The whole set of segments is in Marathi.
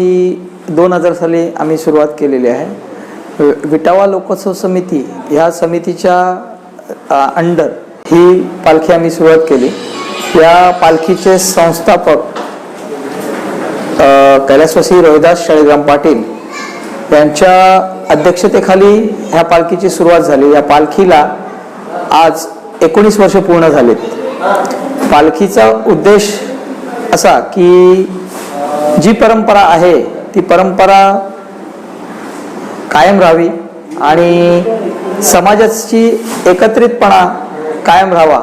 ही दोन हजार साली आम्ही सुरुवात केलेली आहे. विटावा लोकोत्सव समिती ह्या समितीच्या अंडर ही पालखी आम्ही सुरुवात केली. या पालखीचे संस्थापक कैलासवासी रोहिदास शाळेग्राम पाटील यांच्या अध्यक्षतेखाली ह्या पालखीची सुरुवात झाली. या पालखीला आज एकोणीस वर्ष पूर्ण झालीत. पालखीचा उद्देश असा की जी परंपरा आहे ती परंपरा कायम राहावी आणि समाजाची एकत्रितपणा कायम राहावा.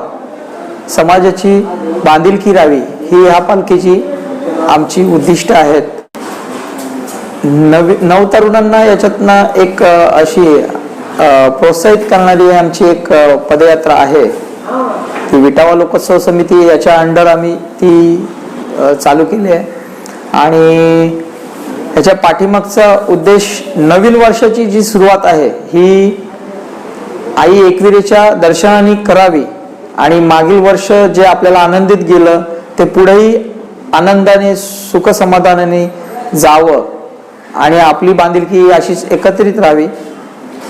समाजाची बांधिलकी राहावी ही ह्या पालखीची आमची उद्दिष्ट आहेत. नवी नवतरुणांना याच्यातनं एक अशी प्रोत्साहित करणारी आमची एक पदयात्रा आहे. ती विटावा लोकोत्सव समिती याच्या अंडर आम्ही ती चालू केली आहे. आणि ह्याच्या पाठीमागचा उद्देश नवीन वर्षाची जी सुरुवात आहे ही आई एकविरेच्या दर्शनाने करावी आणि मागील वर्ष जे आपल्याला आनंदित गेलं ते पुढेही आनंदाने सुख समाधानाने जावं आणि आपली बांधिलकी अशीच एकत्रित राहावी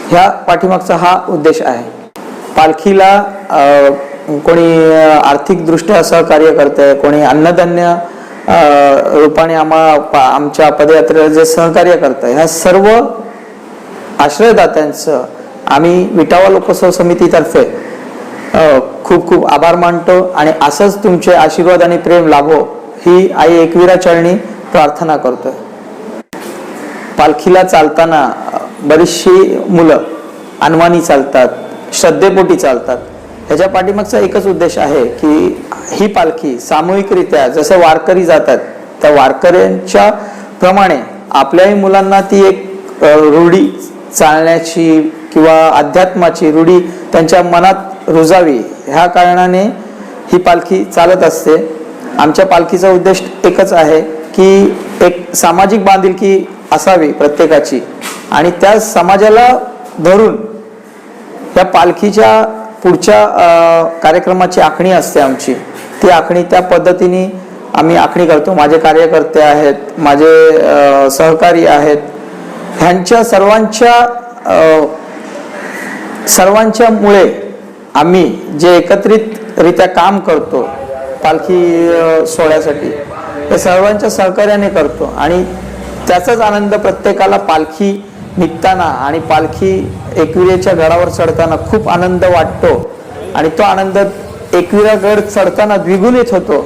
ह्या पाठीमागचा हा उद्देश आहे. पालखीला कोणी आर्थिकदृष्ट्या सहकार्य करतंय कोणी अन्नधान्य रूपाने आम्हा आमच्या पदयात्रेला जे सहकार्य करतंय ह्या सर्व आश्रयदात्यांचं आम्ही विटावा लोकोत्सव समितीतर्फे खूप खूप आभार मानतो आणि असंच तुमचे आशीर्वाद आणि प्रेम लाभो ही आई एकविरा चरणी प्रार्थना करतोय. पालखीला चालताना बरीचशी मुलं अनवाणी चालतात श्रद्धेपोटी चालतात. ह्याच्या पाठीमागचा एकच उद्देश आहे की ही पालखी सामूहिकरित्या जसं वारकरी जातात त्या वारकऱ्यांच्या प्रमाणे आपल्याही मुलांना ती एक रूढी चालण्याची किंवा अध्यात्माची रूढी त्यांच्या मनात रुजावी ह्या कारणाने ही पालखी चालत असते. आमच्या पालखीचा उद्देश एकच आहे की एक सामाजिक बांधिलकी असावी प्रत्येकाची आणि त्या समाजाला धरून या पालखीच्या पुढच्या कार्यक्रमाची आखणी असते आमची. ती आखणी त्या पद्धतीने आम्ही आखणी करतो. माझे कार्यकर्ते आहेत माझे सहकारी आहेत. ह्यांच्या सर्वांच्या सर्वांच्यामुळे सर्वांच्या मुळे आम्ही जे एकत्रितरित्या काम करतो पालखी सोहळ्यासाठी हे सर्वांच्या सहकार्याने करतो. आणि त्याचाच आनंद प्रत्येकाला पालखी निघताना आणि पालखी एकविरेच्या गडावर चढताना खूप आनंद वाटतो. आणि तो आनंद एकविरा गड चढताना द्विगुणित होतो.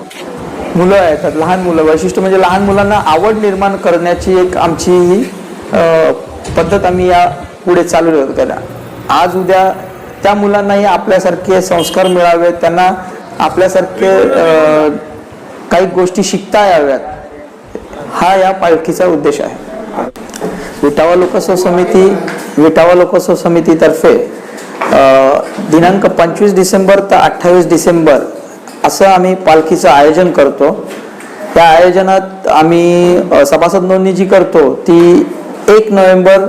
मुलं येतात लहान मुलं. वैशिष्ट्य म्हणजे लहान मुलांना आवड निर्माण करण्याची एक आमची ही पद्धत आम्ही या पुढे चालू ठेवतो त्याला. आज उद्या त्या मुलांनाही आपल्यासारखे संस्कार मिळावेत. त्यांना आपल्यासारखे काही गोष्टी शिकता याव्यात. हा या पालखीचा उद्देश आहे. विटावा लोकसभा समिती विटावा लोकसभा समितीतर्फे दिनांक पंचवीस डिसेंबर तर अठ्ठावीस डिसेंबर असं आम्ही पालखीचं आयोजन करतो. त्या आयोजनात आम्ही सभासद नोंदणी जी करतो. ती एक नोव्हेंबर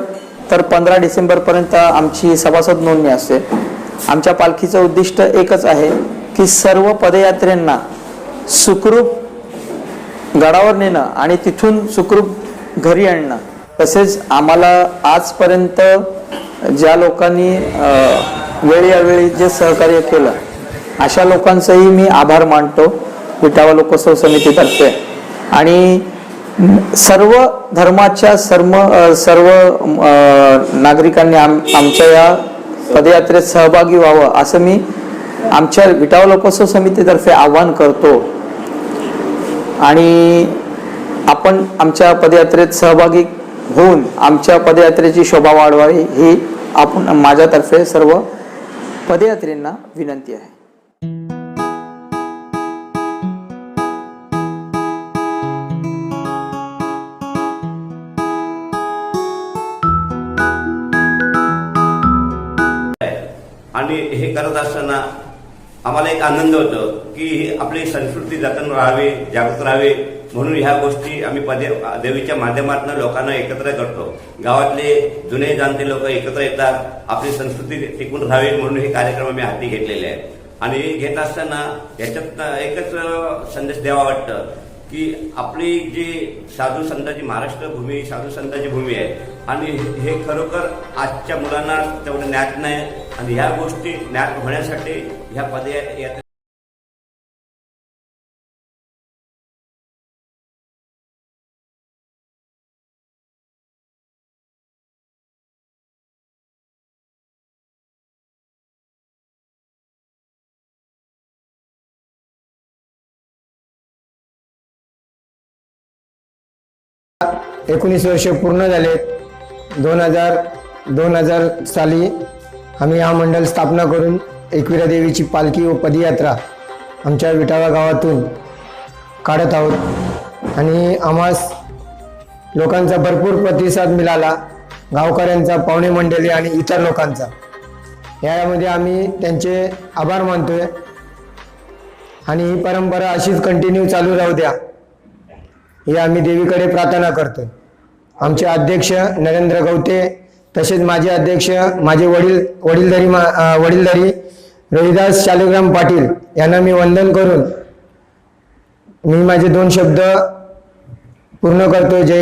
तर पंधरा डिसेंबरपर्यंत आमची सभासद नोंदणी असते. आमच्या पालखीचं उद्दिष्ट एकच आहे की सर्व पदयात्रेंना सुखरूप गडावर नेणं आणि तिथून सुखरूप घरी आणणं. तसेच आम्हाला आजपर्यंत ज्या लोकांनी वेळी जे सहकार्य केलं अशा लोकांचंही मी आभार मानतो. विटावा लोकोत्सव समितीतर्फे. आणि सर्व धर्माच्या सर्व सर्व नागरिकांनी आम आमच्या या पदयात्रेत सहभागी व्हावं असं मी आमच्या विटावा लोकोत्सव समितीतर्फे आवाहन करतो. आणि आपण आमच्या पदयात्रेत सहभागी होऊन आमच्या पदयात्रेची शोभा वाढवावी ही आपण माझ्यातर्फे सर्व पदयात्रेंना विनंती आहे. आणि हे करत असताना आम्हाला एक आनंद होतो. की आपली संस्कृती जतन राहावी जागृत राहावे. म्हणून ह्या गोष्टी आम्ही पदे देवीच्या माध्यमातून लोकांना एकत्र करतो. गावातले जुने जाणते लोक एकत्र येतात. आपली संस्कृती टिकून राहावी म्हणून हे कार्यक्रम आम्ही हाती घेतलेले आहेत. आणि हे घेत असताना याच्यात एकच संदेश द्यावा वाटतं की आपली जी साधू संतांची महाराष्ट्र भूमी साधू संतांची भूमी आहे. आणि हे खरोखर आजच्या मुलांना तेवढं ज्ञात नाही. आणि ह्या गोष्टी ज्ञात होण्यासाठी ह्या पदयात्रे एकोणीस वर्ष पूर्ण झालेत दोन हजार दोन हजार साली आम्ही हा मंडळ स्थापना करून एकविरा देवीची पालखी व पदयात्रा आमच्या विटावा गावातून काढत आहोत. आणि आम्हास लोकांचा भरपूर प्रतिसाद मिळाला. गावकऱ्यांचा पाहुणे मंडळी आणि इतर लोकांचा. यामध्ये आम्ही त्यांचे आभार मानतोय. आणि ही परंपरा अशीच कंटिन्यू चालू राहू द्या. ही आम्ही देवीकडे प्रार्थना करतो आमचे अध्यक्ष नरेंद्र गवते तसेच माझे अध्यक्ष माझे वडील वडीलधारी मा वडीलधारी रविदास शालिग्राम पाटील यांना मी वंदन करून मी माझे दोन शब्द पूर्ण करतो जय